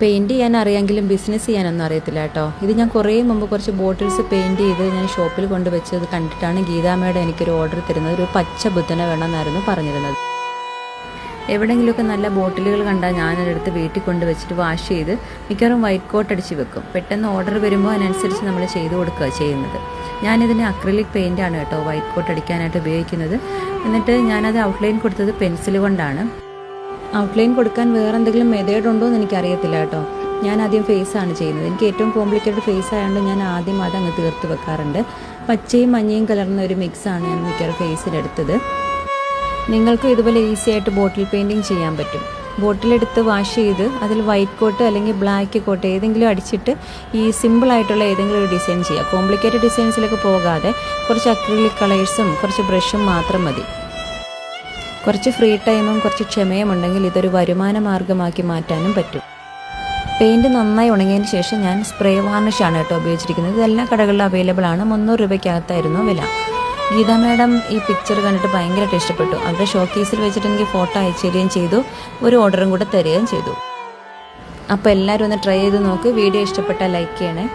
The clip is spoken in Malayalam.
പെയിന്റ് ചെയ്യാൻ അറിയാമെങ്കിലും ബിസിനസ് ചെയ്യാനൊന്നും അറിയത്തില്ല കേട്ടോ. ഇത് ഞാൻ കുറേ മുമ്പ് കുറച്ച് ബോട്ടിൽസ് പെയിന്റ് ചെയ്ത് ഞാൻ ഷോപ്പിൽ കൊണ്ടുവച്ചത് കണ്ടിട്ടാണ് ഗീതാമ്മയുടെ എനിക്കൊരു ഓർഡർ തരുന്നത്. ഒരു പച്ച ബുദ്ധനെ വേണമെന്നായിരുന്നു പറഞ്ഞിരുന്നത്. എവിടെയെങ്കിലുമൊക്കെ നല്ല ബോട്ടിലുകൾ കണ്ടാൽ ഞാനതെടുത്ത് വീട്ടിൽ കൊണ്ട് വെച്ചിട്ട് വാഷ് ചെയ്ത് മിക്കവാറും വൈറ്റ് കോട്ട് അടിച്ച് വെക്കും. പെട്ടെന്ന് ഓർഡർ വരുമ്പോൾ അതിനനുസരിച്ച് നമ്മൾ ചെയ്തു കൊടുക്കുക ചെയ്യുന്നത്. ഞാനിതിന് അക്രിലിക് പെയിന്റാണ് കേട്ടോ വൈറ്റ് കോട്ട് അടിക്കാനായിട്ട് ഉപയോഗിക്കുന്നത്. എന്നിട്ട് ഞാനത് ഔട്ട്ലൈൻ കൊടുത്തത് പെൻസിൽ കൊണ്ടാണ്. ഔട്ട്ലൈൻ കൊടുക്കാൻ വേറെ എന്തെങ്കിലും മെതേഡ് ഉണ്ടോ എന്ന് എനിക്കറിയത്തില്ല കേട്ടോ. ഞാൻ ആദ്യം ഫേസ് ആണ് ചെയ്യുന്നത്. എനിക്ക് ഏറ്റവും കോംപ്ലിക്കേറ്റഡ് ഫേസ് ആയതുകൊണ്ട് ഞാൻ ആദ്യം അത് അങ്ങ് തീർത്ത് വെക്കാറുണ്ട്. പച്ചയും മഞ്ഞയും കലർന്ന ഒരു മിക്സാണ് ഞാൻ മിക്കവാറും ഫേസിലെടുത്തത് നിങ്ങൾക്ക് ഇതുപോലെ ഈസി ആയിട്ട് ബോട്ടിൽ പെയിന്റിങ് ചെയ്യാൻ പറ്റും. ബോട്ടിലെടുത്ത് വാഷ് ചെയ്ത് അതിൽ വൈറ്റ് കോട്ട് അല്ലെങ്കിൽ ബ്ലാക്ക് കോട്ട് ഏതെങ്കിലും അടിച്ചിട്ട് ഈ സിമ്പിൾ ആയിട്ടുള്ള ഏതെങ്കിലും ഒരു ഡിസൈൻ ചെയ്യുക. കോംപ്ലിക്കേറ്റഡ് ഡിസൈൻസിലൊക്കെ പോകാതെ കുറച്ച് അക്രിലിക് കളേഴ്സും കുറച്ച് ബ്രഷും മാത്രം മതി. കുറച്ച് ഫ്രീ ടൈമും കുറച്ച് ക്ഷമയും ഉണ്ടെങ്കിൽ ഇതൊരു വരുമാന മാർഗമാക്കി മാറ്റാനും പറ്റും. പെയിന്റ് നന്നായി ഉണങ്ങിയതിന് ശേഷം ഞാൻ സ്പ്രേ വാർണിഷാണ് കേട്ടോ ഉപയോഗിച്ചിരിക്കുന്നത്. ഇതെല്ലാ കടകളിലും അവൈലബിൾ ആണ്. മുന്നൂറ് രൂപയ്ക്കകത്തായിരുന്നു വില. ഗീത മാഡം ഈ പിക്ചർ കണ്ടിട്ട് ഭയങ്കരമായിട്ട് ഇഷ്ടപ്പെട്ടു. അവരുടെ ഷോക്കേസിൽ വെച്ചിട്ട് എനിക്ക് ഫോട്ടോ അയച്ചു തരികയും ചെയ്തു. ഒരു ഓർഡറും കൂടെ തരികയും ചെയ്തു. അപ്പോൾ എല്ലാവരും ഒന്ന് ട്രൈ ചെയ്ത് നോക്ക്. വീഡിയോ ഇഷ്ടപ്പെട്ടാൽ ലൈക്ക് ചെയ്യണേ.